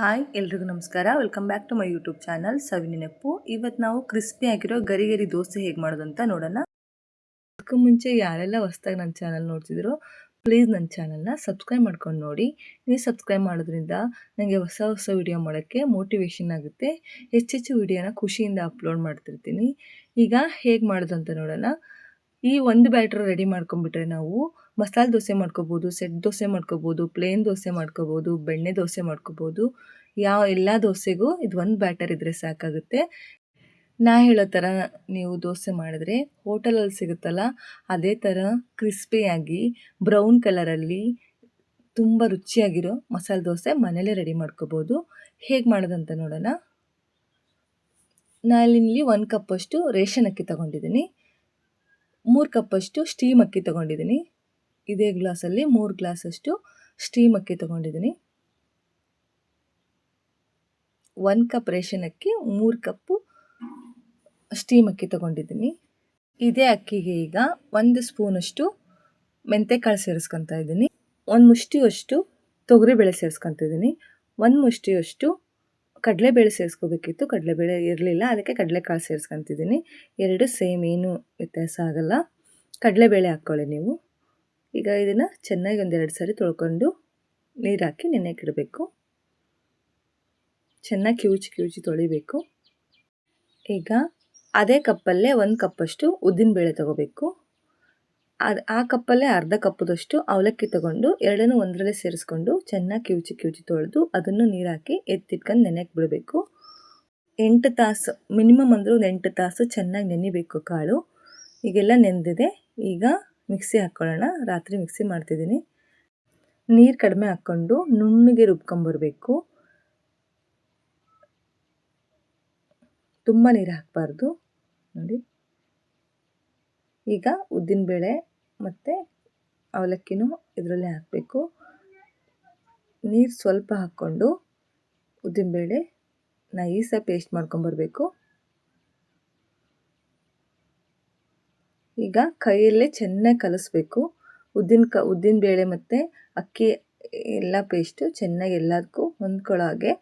Hi ಎಲ್ರಿಗೂ ನಮಸ್ಕಾರ. Welcome back to my YouTube channel ಸವಿನಿ ನೆಪ್ಪು. ಇವತ್ತು ನಾವು ಕ್ರಿಸ್ಪಿ ಆಗಿರೋ ಗರಿ ಗರಿ ದೋಸೆ ಹೇಗೆ ಮಾಡೋದು ಅಂತ ನೋಡೋಣ. ಅದಕ್ಕೂ ಮುಂಚೆ ಯಾರೆಲ್ಲ ಹೊಸ್ದಾಗಿ ನನ್ನ ಚಾನಲ್ ನೋಡ್ತಿದ್ರು ಪ್ಲೀಸ್ ನನ್ನ ಚಾನಲ್ನ ಸಬ್ಸ್ಕ್ರೈಬ್ ಮಾಡ್ಕೊಂಡು ನೋಡಿ. ನೀವು ಸಬ್ಸ್ಕ್ರೈಬ್ ಮಾಡೋದ್ರಿಂದ ನನಗೆ ಹೊಸ ಹೊಸ ವಿಡಿಯೋ ಮಾಡೋಕ್ಕೆ ಮೋಟಿವೇಶನ್ ಆಗುತ್ತೆ. ಹೆಚ್ಚೆಚ್ಚು ವಿಡಿಯೋನ ಖುಷಿಯಿಂದ ಅಪ್ಲೋಡ್ ಮಾಡ್ತಿರ್ತೀನಿ. ಈಗ ಹೇಗೆ ಮಾಡೋದು ಅಂತ ನೋಡೋಣ. ಈ ಒಂದು ಬ್ಯಾಟ್ರ್ ರೆಡಿ ಮಾಡ್ಕೊಂಡ್ಬಿಟ್ರೆ ನಾವು ಮಸಾಲೆ ದೋಸೆ ಮಾಡ್ಕೋಬೋದು, ಸೆಟ್ ದೋಸೆ ಮಾಡ್ಕೋಬೋದು ಪ್ಲೇನ್ ದೋಸೆ ಮಾಡ್ಕೋಬೋದು, ಬೆಣ್ಣೆ ದೋಸೆ ಮಾಡ್ಕೋಬೋದು. ಯಾವ ಎಲ್ಲ ದೋಸೆಗೂ ಇದು ಒಂದು ಬ್ಯಾಟರ್ ಇದ್ದರೆ ಸಾಕಾಗುತ್ತೆ. ನಾ ಹೇಳೋ ಥರ ನೀವು ದೋಸೆ ಮಾಡಿದ್ರೆ ಹೋಟೆಲಲ್ಲಿ ಸಿಗುತ್ತಲ್ಲ, ಅದೇ ಥರ ಕ್ರಿಸ್ಪಿಯಾಗಿ ಬ್ರೌನ್ ಕಲರಲ್ಲಿ ತುಂಬ ರುಚಿಯಾಗಿರೋ ಮಸಾಲೆ ದೋಸೆ ಮನೇಲೇ ರೆಡಿ ಮಾಡ್ಕೋಬೋದು. ಹೇಗೆ ಮಾಡೋದಂತ ನೋಡೋಣ. ನಾನಿಲ್ಲಿ ಒಂದು ಕಪ್ಪಷ್ಟು ರೇಷನ್ ಅಕ್ಕಿ ತೊಗೊಂಡಿದ್ದೀನಿ. ಮೂರು ಕಪ್ಪಷ್ಟು ಸ್ಟೀಮ್ ಅಕ್ಕಿ ತೊಗೊಂಡಿದ್ದೀನಿ. ಇದೇ ಗ್ಲಾಸಲ್ಲಿ ಮೂರು ಗ್ಲಾಸಷ್ಟು ಸ್ಟೀಮ್ ಅಕ್ಕಿ ತೊಗೊಂಡಿದ್ದೀನಿ. ಒಂದು ಕಪ್ ರೇಷನ್ ಅಕ್ಕಿ, ಮೂರು ಕಪ್ಪು ಸ್ಟೀಮ್ ಅಕ್ಕಿ ತೊಗೊಂಡಿದ್ದೀನಿ. ಇದೇ ಅಕ್ಕಿಗೆ ಈಗ ಒಂದು ಸ್ಪೂನಷ್ಟು ಮೆಂತೆಕಾಳು ಸೇರಿಸ್ಕೊತಾ ಇದ್ದೀನಿ. ಒಂದು ಮುಷ್ಟಿಯಷ್ಟು ತೊಗರಿಬೇಳೆ ಸೇರಿಸ್ಕೊತಿದ್ದೀನಿ ಒಂದು ಮುಷ್ಟಿಯಷ್ಟು ಕಡಲೆಬೇಳೆ ಸೇರಿಸ್ಕೋಬೇಕಿತ್ತು. ಕಡಲೆಬೇಳೆ ಇರಲಿಲ್ಲ, ಅದಕ್ಕೆ ಕಡಲೆಕಾಳು ಸೇರಿಸ್ಕೊತಿದ್ದೀನಿ. ಎರಡು ಸೇಮ್, ಏನು ವ್ಯತ್ಯಾಸ ಆಗಲ್ಲ. ಕಡಲೆಬೇಳೆ ಹಾಕ್ಕೊಳ್ಳಿ ನೀವು. ಈಗ ಇದನ್ನು ಚೆನ್ನಾಗಿ ಒಂದೆರಡು ಸಾರಿ ತೊಳ್ಕೊಂಡು ನೀರು ಹಾಕಿ ಇಡಬೇಕು ಚೆನ್ನಾಗಿ ಕಿವುಚಿ ಕಿವುಚಿ ತೊಳಿಬೇಕು. ಈಗ ಅದೇ ಕಪ್ಪಲ್ಲೇ ಒಂದು ಕಪ್ಪಷ್ಟು ಉದ್ದಿನಬೇಳೆ ತೊಗೋಬೇಕು. ಅದು ಆ ಕಪ್ಪಲ್ಲೇ ಅರ್ಧ ಕಪ್ಪದಷ್ಟು ಅವಲಕ್ಕಿ ತೊಗೊಂಡು ಎರಡನ್ನೂ ಒಂದರಲ್ಲೇ ಸೇರಿಸ್ಕೊಂಡು ಚೆನ್ನಾಗಿ ಕಿವುಚಿ ಕಿವುಚಿ ತೊಳೆದು ಅದನ್ನು ನೀರು ಹಾಕಿ ಎತ್ತಿಟ್ಕೊಂಡು ನೆನೆಯಕ್ಕೆ ಬಿಡಬೇಕು ಎಂಟು ತಾಸು, ಮಿನಿಮಮ್ ಅಂದರೂ ಒಂದು ಎಂಟು ತಾಸು ಚೆನ್ನಾಗಿ ನೆನಿಬೇಕು ಕಾಳು. ಈಗೆಲ್ಲ ನೆಂದಿದೆ ಈಗ ಮಿಕ್ಸಿ ಹಾಕ್ಕೊಳ್ಳೋಣ ರಾತ್ರಿ ಮಿಕ್ಸಿ ಮಾಡ್ತಿದ್ದೀನಿ. ನೀರು ಕಡಿಮೆ ಹಾಕ್ಕೊಂಡು ನುಣ್ಣಗೆ ರುಬ್ಕೊಂಬರ್ಬೇಕು. ತುಂಬ ನೀರು ಹಾಕಬಾರ್ದು. ನೋಡಿ. ಈಗ ಉದ್ದಿನಬೇಳೆ ಮತ್ತು ಅವಲಕ್ಕಿನೂ ಇದರಲ್ಲೇ ಹಾಕಬೇಕು. ನೀರು ಸ್ವಲ್ಪ ಹಾಕ್ಕೊಂಡು ಉದ್ದಿನಬೇಳೆ ನೈಸಾಗಿ ಪೇಸ್ಟ್ ಮಾಡ್ಕೊಂಬರ್ಬೇಕು. ಈಗ ಕೈಯಲ್ಲೇ ಚೆನ್ನಾಗಿ ಕಲಿಸ್ಬೇಕು. ಉದ್ದಿನ ಕ, ಉದ್ದಿನ ಬೇಳೆ ಮತ್ತು ಅಕ್ಕಿ, ಎಲ್ಲ ಪೇಸ್ಟು ಚೆನ್ನಾಗಿ ಎಲ್ಲದಕ್ಕೂ ಹೊಂದ್ಕೊಳ್ಳೋ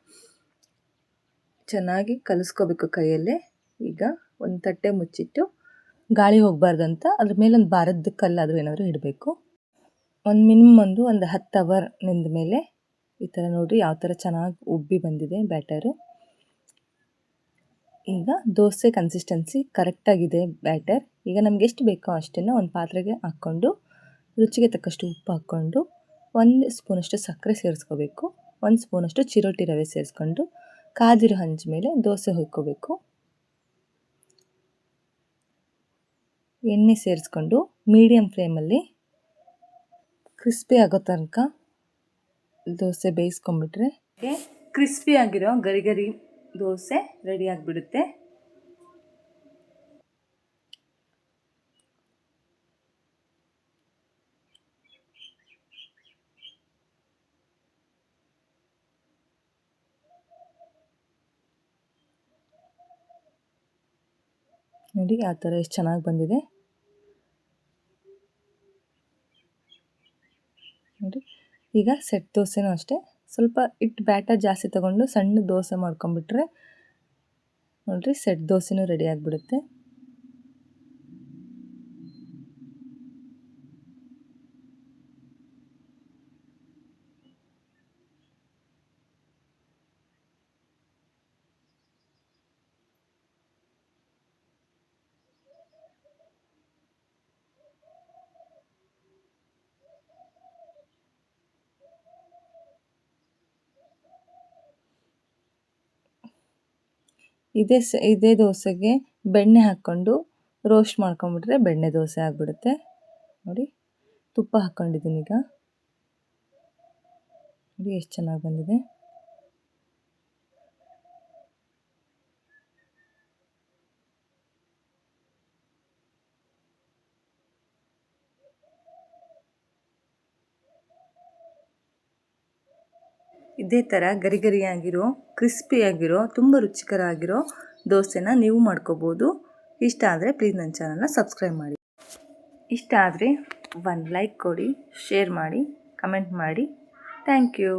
ಚೆನ್ನಾಗಿ ಕಲಿಸ್ಕೋಬೇಕು ಕೈಯಲ್ಲೇ. ಈಗ ಒಂದು ತಟ್ಟೆ ಮುಚ್ಚಿಟ್ಟು ಗಾಳಿ ಹೋಗಬಾರ್ದಂತ ಅದ್ರ ಮೇಲೆ ಒಂದು ಬಾರದ ಕಲ್ಲಾದರೂ ಏನಾದರೂ ಇಡಬೇಕು. ಒಂದು ಮಿನಿಮಮ್ ಒಂದು ಒಂದು ಹತ್ತು ಅವರ್ನಿಂದ ಮೇಲೆ ಈ ಥರ ನೋಡಿರಿ ಯಾವ ಥರ ಚೆನ್ನಾಗಿ ಉಬ್ಬಿ ಬಂದಿದೆ ಬ್ಯಾಟರು. ಈಗ ದೋಸೆ ಕನ್ಸಿಸ್ಟೆನ್ಸಿ ಕರೆಕ್ಟಾಗಿದೆ ಬ್ಯಾಟರ್ ಈಗ ನಮ್ಗೆ ಎಷ್ಟು ಬೇಕೋ ಅಷ್ಟನ್ನು ಒಂದು ಪಾತ್ರೆಗೆ ಹಾಕ್ಕೊಂಡು, ರುಚಿಗೆ ತಕ್ಕಷ್ಟು ಉಪ್ಪು ಹಾಕ್ಕೊಂಡು, ಒಂದು ಸ್ಪೂನಷ್ಟು ಸಕ್ಕರೆ ಸೇರಿಸ್ಕೋಬೇಕು. ಒಂದು ಸ್ಪೂನಷ್ಟು ಚಿರೋಟಿ ರವೆ ಸೇರಿಸ್ಕೊಂಡು, ಕಾದಿರೋ ಹಂಚ ಮೇಲೆ ದೋಸೆ ಹೊಯ್ಕೋಬೇಕು. ಎಣ್ಣೆ ಸೇರಿಸ್ಕೊಂಡು ಮೀಡಿಯಮ್ ಫ್ಲೇಮಲ್ಲಿ ಕ್ರಿಸ್ಪಿ ಆಗೋ ತನಕ ದೋಸೆ ಬೇಯಿಸ್ಕೊಂಬಿಟ್ರೆ ಕ್ರಿಸ್ಪಿ ಆಗಿರೋ ಗರಿಗರಿ ಗರಿ ದೋಸೆ ರೆಡಿ ಆಗಿಬಿಡುತ್ತೆ. ನೋಡಿ ಆ ಥರ ಎಷ್ಟು ಚೆನ್ನಾಗಿ ಬಂದಿದೆ. ನೋಡಿ ಈಗ ಸೆಟ್ ದೋಸೆನೂ ಅಷ್ಟೇ. ಸ್ವಲ್ಪ ಇಟ್ಟು ಬ್ಯಾಟರ್ ಜಾಸ್ತಿ ತಗೊಂಡು ಸಣ್ಣ ದೋಸೆ ಮಾಡ್ಕೊಂಬಿಟ್ರೆ ನೋಡಿರಿ ಸೆಟ್ ದೋಸೆನೂ ರೆಡಿ ಆಗಿಬಿಡುತ್ತೆ. ಇದೇ ಸ, ಇದೇ ದೋಸೆಗೆ ಬೆಣ್ಣೆ ಹಾಕ್ಕೊಂಡು ರೋಸ್ಟ್ ಮಾಡ್ಕೊಂಬಿಟ್ರೆ ಬೆಣ್ಣೆ ದೋಸೆ ಆಗಿಬಿಡುತ್ತೆ. ನೋಡಿ, ತುಪ್ಪ ಹಾಕ್ಕೊಂಡಿದ್ದೀನಿ ಈಗ. ನೋಡಿ, ಎಷ್ಟು ಚೆನ್ನಾಗಿ ಬಂದಿದೆ. ಇದೇ ಥರ ಗರಿಗರಿಯಾಗಿರೋ, ಕ್ರಿಸ್ಪಿಯಾಗಿರೋ, ತುಂಬ ರುಚಿಕರ ಆಗಿರೋ ದೋಸೆನ ನೀವು ಮಾಡ್ಕೋಬೋದು. ಇಷ್ಟ ಆದರೆ ಪ್ಲೀಸ್ ನನ್ನ ಚಾನಲ್ನ ಸಬ್ಸ್ಕ್ರೈಬ್ ಮಾಡಿ. ಇಷ್ಟ ಆದರೆ ಒಂದು ಲೈಕ್ ಕೊಡಿ ಶೇರ್ ಮಾಡಿ ಕಮೆಂಟ್ ಮಾಡಿ. Thank you